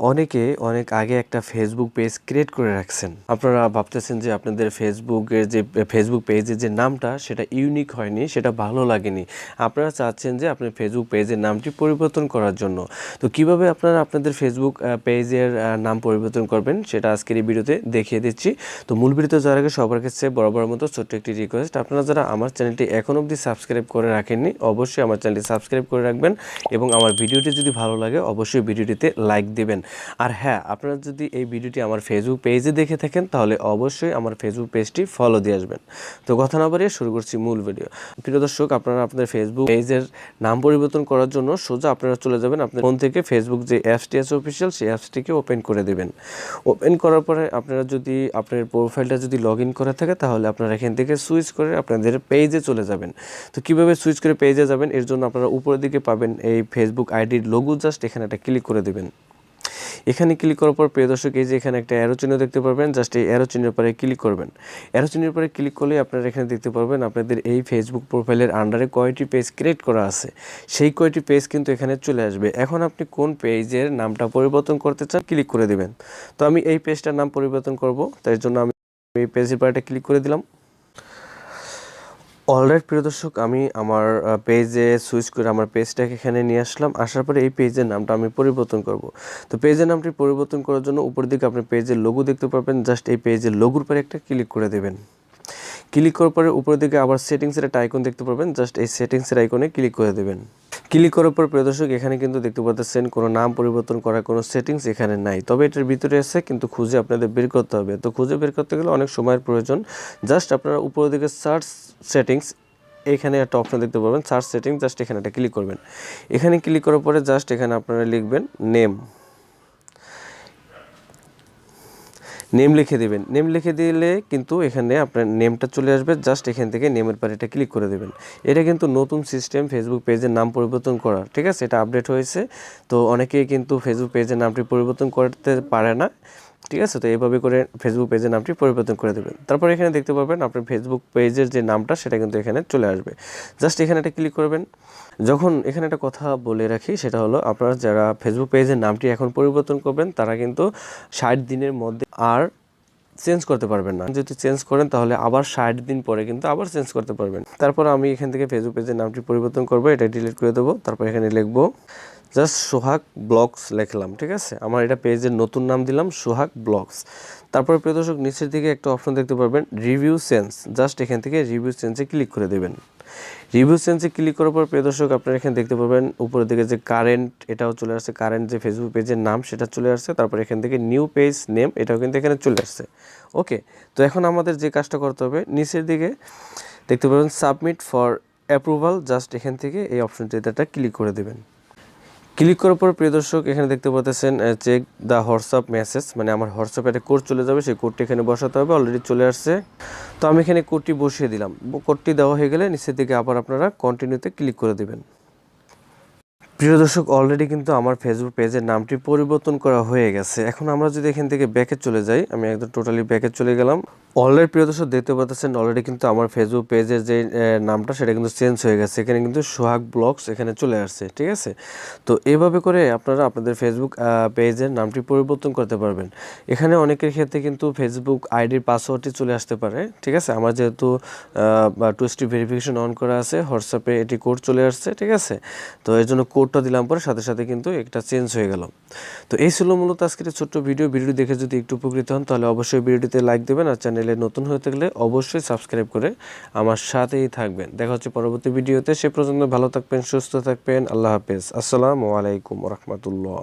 অনেকে অনেক আগে একটা ফেসবুক পেজ ক্রিয়েট করে রাখছেন। আপনারা ভাবতেছেন যে আপনাদের ফেসবুকের যে ফেসবুক পেজের যে নামটা, সেটা ইউনিক হয়নি, সেটা ভালো লাগেনি। আপনারা চাচ্ছেন যে আপনার ফেসবুক পেজের নামটি পরিবর্তন করার জন্য। তো কীভাবে আপনারা আপনাদের ফেসবুক পেজের নাম পরিবর্তন করবেন, সেটা আজকের এই ভিডিওতে দেখিয়ে দিচ্ছি। তো মূল ভিডিওতে যাওয়ার আগে সবার কাছে বরাবর মতো ছোট্ট একটি রিকোয়েস্ট আপনারা যারা আমার চ্যানেলটি এখন অবধি সাবস্ক্রাইব করে রাখেননি, অবশ্যই আমার চ্যানেলটি সাবস্ক্রাইব করে রাখবেন এবং আমার ভিডিওটি যদি ভালো লাগে, অবশ্যই ভিডিওটিতে লাইক দিবেন। আর হ্যাঁ আপনারা যদি এই ভিডিওটি আমার ফেসবুক পেজে দেখে থাকেন, তাহলে অবশ্যই আমার ফেসবুক পেজটি ফলো দিয়ে আসবেন। তো কথা না বাড়িয়ে শুরু করছি মূল ভিডিও প্রিয় দর্শক, আপনারা আপনাদের ফেসবুক পেজের নাম পরিবর্তন করার জন্য সোজা আপনারা চলে যাবেন আপনার ফোন থেকে। ফেসবুক যে অ্যাপসটি আছে অফিসিয়াল সেই অ্যাপসটিকে ওপেন করে দেবেন। ওপেন করার পরে আপনারা যদি আপনার প্রোফাইলটা যদি লগ ইন করে থাকে, তাহলে আপনারা এখান থেকে সুইচ করে আপনাদের পেজে চলে যাবেন। তো কীভাবে সুইচ করে পেজে যাবেন? এর জন্য আপনারা উপরের দিকে পাবেন এই ফেসবুক আইডির লোগো জাস্ট এখানে একটা ক্লিক করে দেবেন। এখানে ক্লিক করার পর প্রিয় দর্শক, এই যে এখানে একটা অ্যারো চিহ্ন দেখতে পারবেন জাস্ট এই অ্যারো চিহ্নের পরে ক্লিক করবেন। অ্যারো চিহ্নের পরে ক্লিক করলে আপনারা এখানে দেখতে পারবেন, আপনাদের এই ফেসবুক প্রোফাইলের আন্ডারে কয়টি পেজ ক্রিয়েট করা আছে। সেই কয়টি পেজ কিন্তু এখানে চলে আসবে। এখন আপনি কোন পেজের নামটা পরিবর্তন করতে চান ক্লিক করে দিবেন। তো আমি এই পেজটার নাম পরিবর্তন করব, তাই জন্য আমি এই পেজের পাড়াটা ক্লিক করে দিলাম। অলরাইট প্রিয় দর্শক, আমি আমার পেজে সুইচ করে আমার পেজটাকে এখানে নিয়ে আসলাম। আসার পরে এই পেজের নামটা আমি পরিবর্তন করব। তো পেজের নামটি পরিবর্তন করার জন্য উপর দিকে আপনি পেজের লোগো দেখতে পাবেন জাস্ট এই পেজের লোগোর পরে একটা ক্লিক করে দেবেন। ক্লিক করার পরে উপরের দিকে আবার সেটিংসের একটা আইকন দেখতে পাবেন জাস্ট এই সেটিংসের আইকনে ক্লিক করে দেবেন। ক্লিক করার পর প্রিয় দর্শক, এখানে কিন্তু দেখতে পাচ্ছেন কোনো নাম পরিবর্তন করার কোনো সেটিংস এখানে নাই। তবে এটার ভিতরে আছে, কিন্তু খুঁজে আপনাদের বের করতে হবে। তো খুঁজে বের করতে গেলে অনেক সময়ের প্রয়োজন। জাস্ট আপনারা উপরের দিকে সার্চ সেটিংস এখানে একটা অপশন দেখতে পাবেন সার্চ সেটিং জাস্ট এখানে একটা ক্লিক করবেন। এখানে ক্লিক করার পরে জাস্ট এখানে আপনারা লিখবেন নেম নেম লিখে দিবেন। নেম লিখে দিলে কিন্তু এখানে আপনার নেমটা চলে আসবে জাস্ট এখান থেকে নেমের পর এটা ক্লিক করে দেবেন। এটা কিন্তু নতুন সিস্টেম ফেসবুক পেজের নাম পরিবর্তন করার ঠিক আছে? এটা আপডেট হয়েছে। তো অনেকেই কিন্তু ফেসবুক পেজের নামটি পরিবর্তন করতে পারে না। ঠিক আছে? তো এইভাবে করে ফেসবুক পেজের নামটি পরিবর্তন করে দেবেন। তারপর এখানে দেখতে পাবেন আপনার ফেসবুক পেজের যে নামটা, সেটা কিন্তু এখানে চলে আসবে। জাস্ট এখানে একটা ক্লিক করবেন। যখন এখানে একটা কথা বলে রাখি, সেটা হলো আপনারা যারা ফেসবুক পেজের নামটি এখন পরিবর্তন করবেন, তারা কিন্তু ষাট দিনের মধ্যে আর চেঞ্জ করতে পারবেন না। যদি চেঞ্জ করেন তাহলে আবার ষাট দিন পরে কিন্তু আবার চেঞ্জ করতে পারবেন। তারপর আমি এখান থেকে ফেসবুক পেজের নামটি পরিবর্তন করব এটা ডিলিট করে দেবো, তারপর এখানে লিখব জাস্ট সোহাগ ব্লগস লেখলাম, ঠিক আছে? আমার এটা পেজের নতুন নাম দিলাম সোহাগ ব্লগস তারপর প্রিয় দর্শক, নিচের দিকে একটা অপশন দেখতে পারবেন রিভিউ সেন্স জাস্ট এখান থেকে রিভিউ সেন্সে ক্লিক করে দেবেন। রিভিউ সেন্সে ক্লিক করার পর, প্রিয় দর্শক, আপনারা এখানে দেখতে পাবেন উপরের দিকে যে কারেন্ট এটাও চলে আসছে। কারেন্ট যে ফেসবুক পেজের নাম, সেটা চলে আসছে। তারপর এখান থেকে নিউ পেজ নেম এটাও কিন্তু এখানে চলে আসছে। ওকে তো এখন আমাদের যে কাজটা করতে হবে, নিচের দিকে দেখতে পাবেন সাবমিট ফর অ্যাপ্রুভাল জাস্ট এখান থেকে এই অপশনটিতে এটা ক্লিক করে দেবেন। ক্লিক করার পর প্রিয় দর্শক, এখানে দেখতে পাচ্ছেন চেক দ্য হোয়াটসঅ্যাপ মেসেজ মানে আমার হোয়াটসঅ্যাপে একটা কোড চলে যাবে, সেই কোডটি এখানে বসাতে হবে অলরেডি চলে আসছে। তো আমি এখানে কোডটি বসিয়ে দিলাম। কোডটি দেওয়া হয়ে গেলে নিচের দিকে আবার আপনারা কন্টিনিউতে ক্লিক করে দেবেন। প্রিয় দর্শক অলরেডি কিন্তু আমার ফেসবুক পেজের নামটি পরিবর্তন করা হয়ে গেছে। এখন আমরা যদি এখান থেকে ব্যাকে চলে যাই, আমি একদম টোটালি ব্যাকে চলে গেলাম। অলরেডি প্রিয় দর্শক দেখতে পাচ্ছেন, অলরেডি কিন্তু আমার ফেসবুক পেজের যে নামটা সেটা কিন্তু চেঞ্জ হয়ে গেছে। এখানে কিন্তু সোহাগ ব্লগস এখানে চলে আসছে, ঠিক আছে? তো এইভাবে করে আপনারা আপনাদের ফেসবুক পেজের নামটি পরিবর্তন করতে পারবেন। এখানে অনেকের ক্ষেত্রে কিন্তু ফেসবুক আইডির পাসওয়ার্ডটি চলে আসতে পারে, ঠিক আছে? আমার যেহেতু টু স্টেপ ভেরিফিকেশন অন করা আছে হোয়াটসঅ্যাপে এটি কোড চলে আসছে, ঠিক আছে? তো এর জন্য কোডটা দিলাম পরে সাথে সাথে কিন্তু একটা চেঞ্জ হয়ে গেল। তো এই ছিল মূলত আজকের ছোট্ট ভিডিও ভিডিওটি দেখে যদি একটু উপকৃত হন, তাহলে অবশ্যই ভিডিওটিতে লাইক দেবেন আর চ্যানেলে নতুন হয়ে থাকলে অবশ্যই সাবস্ক্রাইব করে আমার সাথেই থাকবেন। দেখা হচ্ছে পরবর্তী ভিডিওতে সে পর্যন্ত ভালো থাকবেন, সুস্থ থাকবেন। আল্লাহ হাফেজ। আসসালামু আলাইকুম রহমতুল্লাহ।